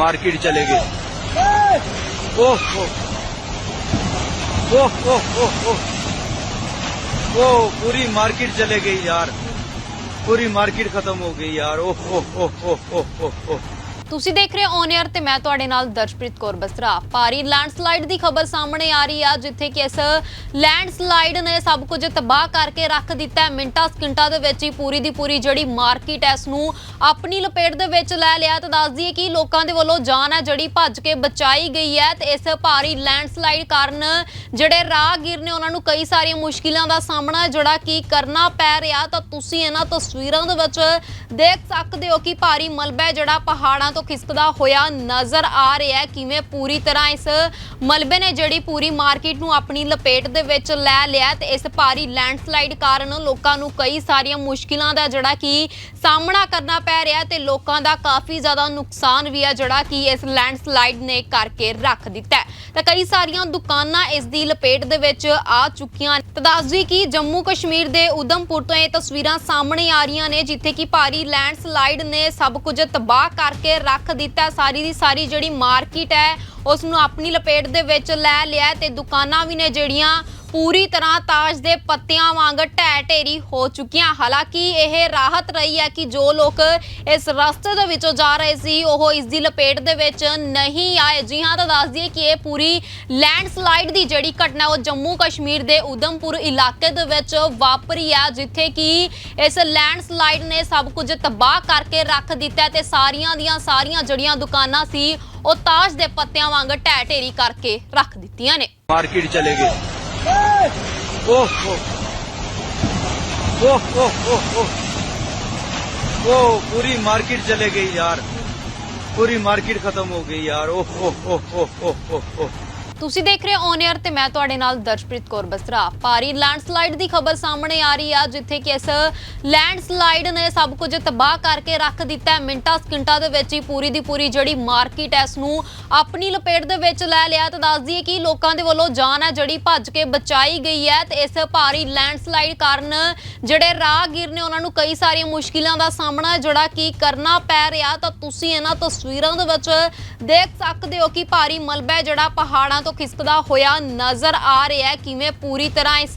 Market चले गए ओह। ओह ओह ओह ओह। ओह, पूरी मार्केट चले गई यार। पूरी मार्केट खत्म हो गई यार। ओह ओह ओह ओह ओह ओह। ਤੁਸੀਂ ਦੇਖ ਰਹੇ ਹੋ ਔਨ 에ਅਰ ਤੇ ਮੈਂ ਤੁਹਾਡੇ ਨਾਲ ਦਰਸ਼ਪ੍ਰੀਤ ਕੌਰ ਬਸਰਾ। ਭਾਰੀ ਲੈਂਡਸਲਾਈਡ ਦੀ ਖਬਰ ਸਾਹਮਣੇ ਆ ਰਹੀ ਆ, ਜਿੱਥੇ ਕਿ ਇਸ ਲੈਂਡਸਲਾਈਡ ਨੇ ਸਭ ਕੁਝ ਤਬਾਹ ਕਰਕੇ ਰੱਖ ਦਿੱਤਾ ਹੈ। ਮਿੰਟਾਂ ਸਕਿੰਟਾਂ ਦੇ ਵਿੱਚ ਹੀ ਪੂਰੀ ਦੀ ਪੂਰੀ ਜਿਹੜੀ ਮਾਰਕੀਟ ਹੈ, ਇਸ ਨੂੰ ਆਪਣੀ ਲਪੇਟ ਦੇ ਵਿੱਚ ਲੈ ਲਿਆ ਤਾਂ ਦੱਸ ਦਈਏ ਕਿ ਲੋਕਾਂ ਦੇ ਵੱਲੋਂ ਜਾਨ ਹੈ ਜਿਹੜੀ ਭੱਜ ਕੇ ਬਚਾਈ ਗਈ ਹੈ ਤੇ ਇਸ ਭਾਰੀ ਲੈਂਡਸਲਾਈਡ ਕਾਰਨ ਜਿਹੜੇ ਰਾਹਗੀਰ ਨੇ ਉਹਨਾਂ ਨੂੰ ਕਈ ਸਾਰੀਆਂ ਮੁਸ਼ਕਿਲਾਂ ਦਾ ਸਾਹਮਣਾ ਜਿਹੜਾ ਕੀ ਕਰਨਾ ਪੈ ਰਿਹਾ, ਤਾਂ ਤੁਸੀਂ ਇਹਨਾਂ ਤਸਵੀਰਾਂ ਦੇ ਵਿੱਚ ਦੇਖ ਸਕਦੇ ਹੋ ਕਿ ਭਾਰੀ ਮਲਬਾ ਜਿਹੜਾ ਪਹਾੜਾਂ ਤੋਂ ਖਿਸਕਦਾ ਹੋਇਆ ਨਜ਼ਰ ਆ ਰਿਹਾ ਹੈ। ਕਿਵੇਂ ਪੂਰੀ ਤਰ੍ਹਾਂ ਇਸ ਮਲਬੇ ਨੇ ਜਿਹੜੀ ਪੂਰੀ ਮਾਰਕੀਟ ਨੂੰ ਆਪਣੀ ਲਪੇਟ ਦੇ ਵਿੱਚ ਲੈ ਲਿਆ ਹੈ ਤੇ ਇਸ ਭਾਰੀ ਲੈਂਡਸਲਾਈਡ ਕਾਰਨ ਲੋਕਾਂ ਨੂੰ ਕਈ ਸਾਰੀਆਂ ਮੁਸ਼ਕਿਲਾਂ ਦਾ ਜਿਹੜਾ ਕਿ ਸਾਹਮਣਾ ਕਰਨਾ ਪੈ ਰਿਹਾ ਹੈ ਤੇ ਲੋਕਾਂ ਦਾ ਕਾਫੀ ਜ਼ਿਆਦਾ ਨੁਕਸਾਨ ਵੀ ਹੈ ਜਿਹੜਾ ਕਿ ਇਸ ਲੈਂਡਸਲਾਈਡ ਨੇ ਕਰਕੇ ਰੱਖ ਦਿੱਤਾ ਤਾਂ ਕਈ ਸਾਰੀਆਂ ਦੁਕਾਨਾਂ ਇਸ ਦੀ ਲਪੇਟ ਦੇ ਵਿੱਚ ਆ ਚੁੱਕੀਆਂ ਤਾਂ ਕਿ ਜੰਮੂ ਕਸ਼ਮੀਰ ਦੇ ਉਦਮਪੁਰ ਤੋਂ ਇਹ ਤਸਵੀਰਾਂ ਸਾਹਮਣੇ ਆ ਰਹੀਆਂ ਨੇ, ਜਿੱਥੇ ਕਿ ਭਾਰੀ ਲੈਂਡਸਲਾਈਡ ਨੇ ਸਭ ਕੁਝ ਤਬਾਹ ਕਰਕੇ ਰੱਖ ਦਿੱਤਾ। ਸਾਰੀ ਦੀ ਸਾਰੀ ਜਿਹੜੀ ਮਾਰਕੀਟ ਹੈ, ਉਸ ਨੂੰ ਆਪਣੀ ਲਪੇਟ ਦੇ ਵਿੱਚ ਲੈ ਲਿਆ ਤੇ ਦੁਕਾਨਾਂ ਵੀ ਨੇ ਜਿਹੜੀਆਂ ਪੂਰੀ ਤਰ੍ਹਾਂ ਤਾਜ ਦੇ ਪੱਤਿਆਂ ਵਾਂਗ ਢਹਿ ਢੇਰੀ ਹੋ ਚੁੱਕੀਆਂ। ਹਾਲਾਂਕਿ ਇਹ ਰਾਹਤ ਰਹੀ ਹੈ ਕਿ ਜੋ ਲੋਕ ਇਸ ਰਸਤੇ ਦੇ ਵਿੱਚੋਂ ਜਾ ਰਹੇ ਸੀ, ਉਹ ਇਸ ਦੀ ਲਪੇਟ ਦੇ ਵਿੱਚ ਨਹੀਂ ਆਏ। ਜੀ ਹਾਂ, ਤਾਂ ਦੱਸ ਦਈਏ ਕਿ ਇਹ ਪੂਰੀ ਲੈਂਡਸਲਾਈਡ ਦੀ ਜਿਹੜੀ ਘਟਨਾ ਉਹ ਜੰਮੂ ਕਸ਼ਮੀਰ ਦੇ ਉਦਮਪੁਰ ਇਲਾਕੇ ਦੇ ਵਿੱਚ ਵਾਪਰੀ ਆ ਜਿੱਥੇ ਕਿ ਇਸ ਲੈਂਡਸਲਾਈਡ ਨੇ ਸਭ ਕੁਝ ਤਬਾਹ ਕਰਕੇ ਰੱਖ ਦਿੱਤਾ ਤੇ ਸਾਰੀਆਂ ਦੀਆਂ ਸਾਰੀਆਂ ਜੜੀਆਂ ਦੁਕਾਨਾਂ ਸੀ, ਉਹ ਤਾਸ਼ ਦੇ ਪੱਤਿਆਂ ਵਾਂਗ ਢਹਿ ਢੇਰੀ ਕਰਕੇ ਰੱਖ ਦਿੱਤੀਆਂ ਨੇ। ਮਾਰਕੀਟ ਚਲੇ ਗਏ। ओह ओह ओह ओह ओह ओह ओह पूरी मार्केट चले गई यार पूरी मार्केट खत्म हो गई यार ओह ओह ओह ओह ओह ओह ओह ਤੁਸੀਂ ਦੇਖ ਰਹੇ ਹੋ ਔਨ 에ਅਰ ਤੇ ਮੈਂ ਤੁਹਾਡੇ ਨਾਲ ਦਰਸ਼ਪ੍ਰੀਤ ਕੌਰ ਬਸਰਾ। ਭਾਰੀ ਲੈਂਡਸਲਾਈਡ ਦੀ ਖਬਰ ਸਾਹਮਣੇ ਆ ਰਹੀ ਆ, ਜਿੱਥੇ ਕਿ ਇਸ ਲੈਂਡਸਲਾਈਡ ਨੇ ਸਭ ਕੁਝ ਤਬਾਹ ਕਰਕੇ ਰੱਖ ਦਿੱਤਾ ਹੈ। ਮਿੰਟਾਂ ਸਕਿੰਟਾਂ ਦੇ ਵਿੱਚ ਹੀ ਪੂਰੀ ਦੀ ਪੂਰੀ ਜਿਹੜੀ ਮਾਰਕੀਟ ਹੈ, ਇਸ ਨੂੰ ਆਪਣੀ ਲਪੇਟ ਦੇ ਵਿੱਚ ਲੈ ਲਿਆ ਤਾਂ ਦੱਸ ਦਈਏ ਕਿ ਲੋਕਾਂ ਦੇ ਵੱਲੋਂ ਜਾਨ ਹੈ, ਜਿਹੜੀ ਭੱਜ ਕੇ ਬਚਾਈ ਗਈ ਹੈ। ਤੇ ਇਸ ਭਾਰੀ ਲੈਂਡਸਲਾਈਡ ਕਾਰਨ ਜਿਹੜੇ ਰਾਹਗੀਰ ਨੇ, ਉਹਨਾਂ ਨੂੰ ਕਈ ਸਾਰੀਆਂ ਮੁਸ਼ਕਿਲਾਂ ਦਾ ਸਾਹਮਣਾ ਜਿਹੜਾ ਕੀ ਕਰਨਾ ਪੈ ਰਿਹਾ। ਤਾਂ ਤੁਸੀਂ ਇਹਨਾਂ ਤਸਵੀਰਾਂ ਦੇ ਵਿੱਚ ਦੇਖ ਸਕਦੇ ਹੋ ਕਿ ਭਾਰੀ ਮਲਬਾ ਹੈ ਜਿਹੜਾ ਪਹਾੜਾਂ ਤੋਂ ਖਿਸਕਦਾ ਹੋਇਆ ਨਜ਼ਰ ਆ ਰਿਹਾ ਹੈ। ਕਿਵੇਂ ਪੂਰੀ ਤਰ੍ਹਾਂ ਇਸ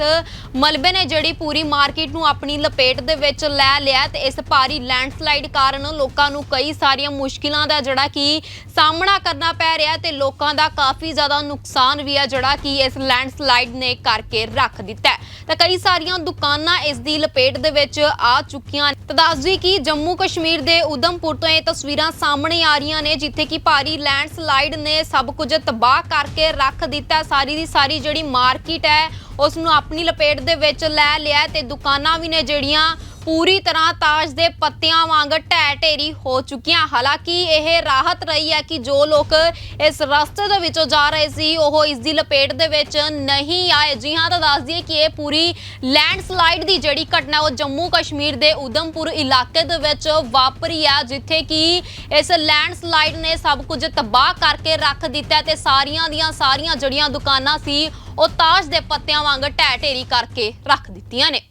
ਮਲਬੇ ਨੇ ਜਿਹੜੀ ਪੂਰੀ ਮਾਰਕੀਟ ਨੂੰ ਆਪਣੀ ਲਪੇਟ ਦੇ ਵਿੱਚ ਲੈ ਲਿਆ ਤੇ ਇਸ ਭਾਰੀ ਲੈਂਡਸਲਾਈਡ ਕਾਰਨ ਲੋਕਾਂ ਨੂੰ ਕਈ ਸਾਰੀਆਂ ਮੁਸ਼ਕਿਲਾਂ ਦਾ ਜਿਹੜਾ ਕਿ ਸਾਹਮਣਾ ਕਰਨਾ ਪੈ ਰਿਹਾ ਤੇ ਲੋਕਾਂ ਦਾ ਕਾਫੀ ਜ਼ਿਆਦਾ ਨੁਕਸਾਨ ਵੀ ਹੈ ਜਿਹੜਾ ਕਿ ਇਸ ਲੈਂਡਸਲਾਈਡ ਨੇ ਕਰਕੇ ਰੱਖ ਦਿੱਤਾ ਤਾਂ ਕਈ ਸਾਰੀਆਂ ਦੁਕਾਨਾਂ ਇਸ ਦੀ ਲਪੇਟ ਦੇ ਵਿੱਚ ਆ ਚੁੱਕੀਆਂ ਤਾਂ ਦੱਸ ਕਿ ਜੰਮੂ ਕਸ਼ਮੀਰ ਦੇ ਉਦਮਪੁਰ ਤੋਂ ਇਹ ਤਸਵੀਰਾਂ ਸਾਹਮਣੇ ਆ ਰਹੀਆਂ ਨੇ, ਜਿੱਥੇ ਕਿ ਭਾਰੀ ਲੈਂਡਸਲਾਈਡ ਨੇ ਸਭ ਕੁਝ ਤਬਾਹ ਕਰਕੇ ਰੱਖ ਦਿੱਤਾ ਸਾਰੀ ਦੀ ਸਾਰੀ ਜਿਹੜੀ ਮਾਰਕੀਟ ਹੈ, ਉਸ ਨੂੰ ਆਪਣੀ ਲਪੇਟ ਦੇ ਵਿੱਚ ਲੈ ਲਿਆ ਹੈ ਤੇ ਦੁਕਾਨਾਂ ਵੀ ਨੇ ਜਿਹੜੀਆਂ ਪੂਰੀ ਤਰ੍ਹਾਂ ਤਾਜ ਦੇ ਪੱਤਿਆਂ ਵਾਂਗ ਢਹਿ ਢੇਰੀ ਹੋ ਚੁੱਕੀਆਂ। ਹਾਲਾਂਕਿ ਇਹ ਰਾਹਤ ਰਹੀ ਹੈ ਕਿ ਜੋ ਲੋਕ ਇਸ ਰਸਤੇ ਦੇ ਵਿੱਚੋਂ ਜਾ ਰਹੇ ਸੀ, ਉਹ ਇਸ ਦੀ ਲਪੇਟ ਦੇ ਵਿੱਚ ਨਹੀਂ ਆਏ। ਜੀ ਹਾਂ, ਤਾਂ ਦੱਸ ਦਈਏ ਕਿ ਇਹ ਪੂਰੀ ਲੈਂਡਸਲਾਈਡ ਦੀ ਜਿਹੜੀ ਘਟਨਾ ਉਹ ਜੰਮੂ ਕਸ਼ਮੀਰ ਦੇ ਉਦਮਪੁਰ ਇਲਾਕੇ ਦੇ ਵਿੱਚ ਵਾਪਰੀ ਹੈ, ਜਿੱਥੇ ਕਿ ਇਸ ਲੈਂਡਸਲਾਈਡ ਨੇ ਸਭ ਕੁਝ ਤਬਾਹ ਕਰਕੇ ਰੱਖ ਦਿੱਤਾ ਹੈ ਤੇ ਸਾਰੀਆਂ ਦੀਆਂ ਸਾਰੀਆਂ ਜਿਹੜੀਆਂ ਦੁਕਾਨਾਂ ਸੀ, ਉਹ ਤਾਸ਼ ਦੇ ਪੱਤਿਆਂ ਵਾਂਗ ਢਹਿ ਢੇਰੀ ਕਰਕੇ ਰੱਖ ਦਿੱਤੀਆਂ ਨੇ।